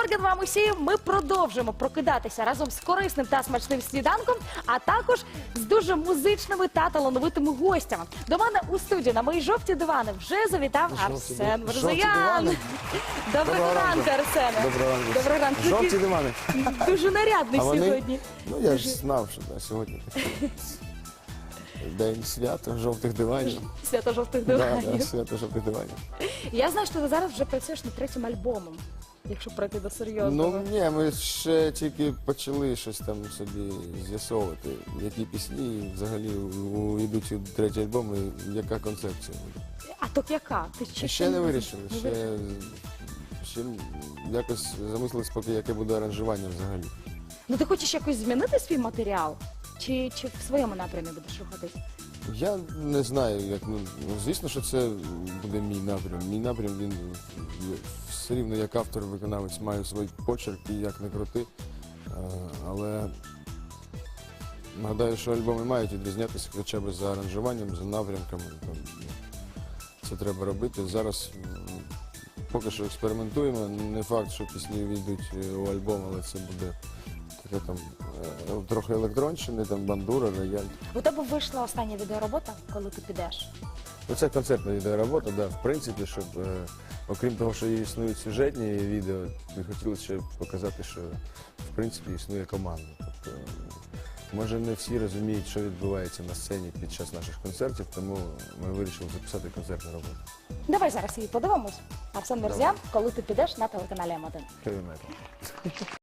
ранок вам усім. Ми продовжуємо прокидатися разом з корисним та смачним сніданком, а також з дуже музичними та талановитими гостями. До мене у студію на мої жовті дивани вже завітав Жовті Арсен? Верзоян. Жовті Доброго Доброго ранку, ранку. Арсене. Доброго ранку. Доброго ранку. Жовті Такий дивани. Дуже нарядний А вони? сьогодні. Ну я ж знав, що да, сьогодні день свята жовтих диванів. Свято жовтих Да, диванів. да, свято жовтих диванів. Я знаю, що ти зараз вже працюєш над третім альбомом, якщо пройти до серйозного. Ну ні, ми ще тільки почали щось там собі з'ясовувати, які пісні взагалі йдуть у третій альбом і яка концепція. буде. А то яка? Ти чи Ще не вирішили. Ще, ще якось замислились, поки яке буде аранжування взагалі. Ну ти хочеш якось змінити свій матеріал? Чи, чи в своєму напрямі будеш рухатись? Я не знаю, як ну ну, звісно, що це буде мій напрям. Мій напрям він все рівно як автор, виконавець має свій почерк і як не крути. Е, Але нагадаю, що альбоми мають відрізнятися хоча б за аранжуванням, за напрямками. Це треба робити. Зараз поки що експериментуємо. Не факт, що пісні війдуть е, у альбом, але це буде таке там е, трохи електронщини, там бандура, рояль. У тебе вийшла остання відеоробота, коли ти підеш. Ну, це концертна відеоробота, да, в принципі, щоб е, окрім того, що існують сюжетні відео, ми хотіли ще показати, що в принципі існує команда. Тобто, може не всі розуміють, що відбувається на сцені під час наших концертів, тому ми вирішили записати концертну роботу. Давай зараз її подивимось. Арсен Мерзян, коли ти підеш на телеканалі М1. Heavy metal.